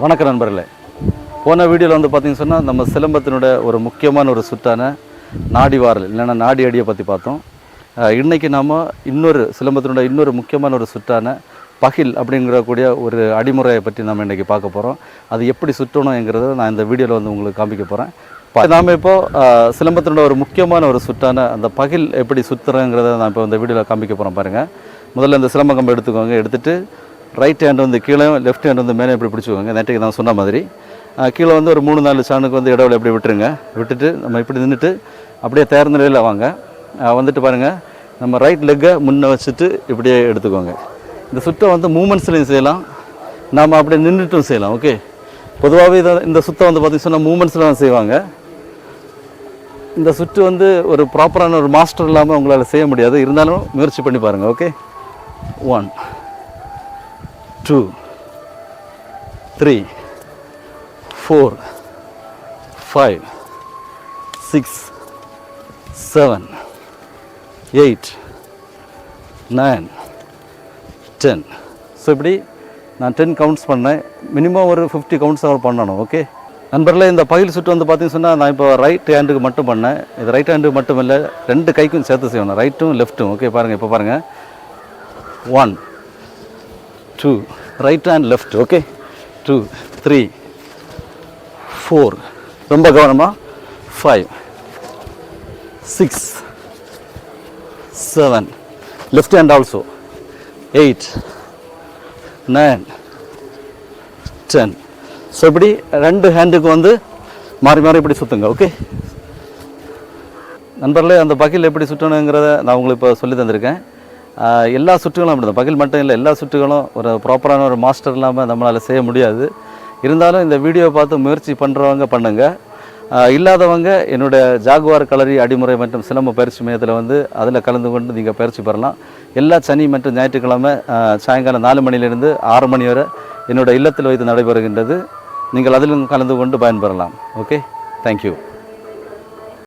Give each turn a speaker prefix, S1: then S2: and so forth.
S1: வணக்கம் நண்பர்களே. போன வீடியோவில் வந்து பார்த்தீங்கன்னு சொன்னால் நம்ம சிலம்பத்தினோட ஒரு முக்கியமான ஒரு சுட்டான நாடி வாரல் இல்லைன்னா நாடி அடியை பற்றி பார்த்தோம். இன்றைக்கி நாம் இன்னொரு சிலம்பத்தினோட இன்னொரு முக்கியமான ஒரு சுற்றான பகில் அப்படிங்கிறக்கூடிய ஒரு அடிமுறையை பற்றி நம்ம இன்றைக்கி பார்க்க போகிறோம் அது எப்படி சுற்றணுங்கிறத நான் இந்த வீடியோவில் வந்து உங்களுக்கு காமிக்க போகிறேன் நாம் இப்போ சிலம்பத்தினோட ஒரு முக்கியமான ஒரு சுட்டான அந்த பகில் எப்படி சுற்றுறங்கிறத நான் இப்போ இந்த வீடியோவில் காமிக்க போகிறேன் பாருங்கள் முதல்ல இந்த சிலம்ப கம்பை எடுத்துக்கோங்க எடுத்துகிட்டு ரைட் ஹேண்ட் வந்து கீழே லெஃப்ட் ஹேண்ட் வந்து மேலே இப்படி பிடிச்சிக்கோங்க. நேற்றுக்கு நான் சொன்ன மாதிரி. கீழே வந்து ஒரு மூணு நாலு சாணுக்கு வந்து இடவில் இப்படி விட்டுருங்க. விட்டுட்டு நம்ம இப்படி நின்றுட்டு அப்படியே தேர்ந்த நிலையில் வாங்க. வந்துட்டு பாருங்கள் நம்ம ரைட் லெக்கை முன்னே வச்சுட்டு இப்படியே எடுத்துக்கோங்க. இந்த சுத்தை வந்து மூமெண்ட்ஸ்லையும் செய்யலாம். நாம் அப்படியே நின்றுட்டும் செய்யலாம் ஓகே பொதுவாகவே இதை இந்த சுத்தம் வந்து பார்த்தீங்கன்னா சொன்னால் மூமெண்ட்ஸில் தான் செய்வாங்க. இந்த சுற்று வந்து ஒரு ப்ராப்பரான ஒரு மாஸ்டர் இல்லாமல் உங்களால் செய்ய முடியாது. இருந்தாலும் முயற்சி பண்ணி பாருங்கள் okay one two three four five six seven eight nine ten so இப்படி நான் டென் கவுண்ட்ஸ் பண்ணேன். மினிமம் ஒரு ஃபிஃப்டி கவுண்ட்ஸ் அவர் பண்ணணும் ஓகே நண்பர்களே இந்த பயில் சுட்டு வந்து பார்த்தீங்கன்னு சொன்னால் நான் இப்போ ரைட் ஹேண்டுக்கு மட்டும் பண்ணேன். இது ரைட் ஹேண்டுக்கு மட்டும் இல்லை ரெண்டு கைக்கும் சேர்த்து செய்யணும் ரைட்டும் லெஃப்ட்டும் ஓகே பாருங்கள் இப்போ பாருங்கள் one two right and left okay two three four ரொம்ப கவனமாக five six seven left hand also eight nine ten so இப்படி ரெண்டு ஹேண்டுக்கு வந்து மாறி மாறி இப்படி சுற்றுங்க ஓகே நண்பர்களே அந்த பகில் எப்படி சுற்றணுங்கிறத நான் உங்களுக்கு இப்போ சொல்லி தந்திருக்கேன். எல்லா சுற்றுகளும் அப்படி தான் பகில் மட்டும் இல்லை எல்லா சுற்றுகளும் ஒரு ப்ராப்பரான ஒரு மாஸ்டர் இல்லாமல் நம்மளால் செய்ய முடியாது. இருந்தாலும் இந்த வீடியோ பார்த்து முயற்சி பண்ணுறவங்க பண்ணுங்க. இல்லாதவங்க என்னுடைய ஜாகுவார் கலரி அடிமுறை மற்றும் சிலம்ப பயிற்சி மையத்தில் வந்து அதில் கலந்து கொண்டு நீங்கள் பயிற்சி பெறலாம். எல்லா சனி மற்றும் ஞாயிற்றுக்கிழமை சாயங்காலம் நாலு மணிலிருந்து ஆறு மணி வரை என்னோடய இல்லத்தில் வைத்து நடைபெறுகின்றது. நீங்கள் அதிலும் கலந்து கொண்டு பயன்பெறலாம். Okay thank you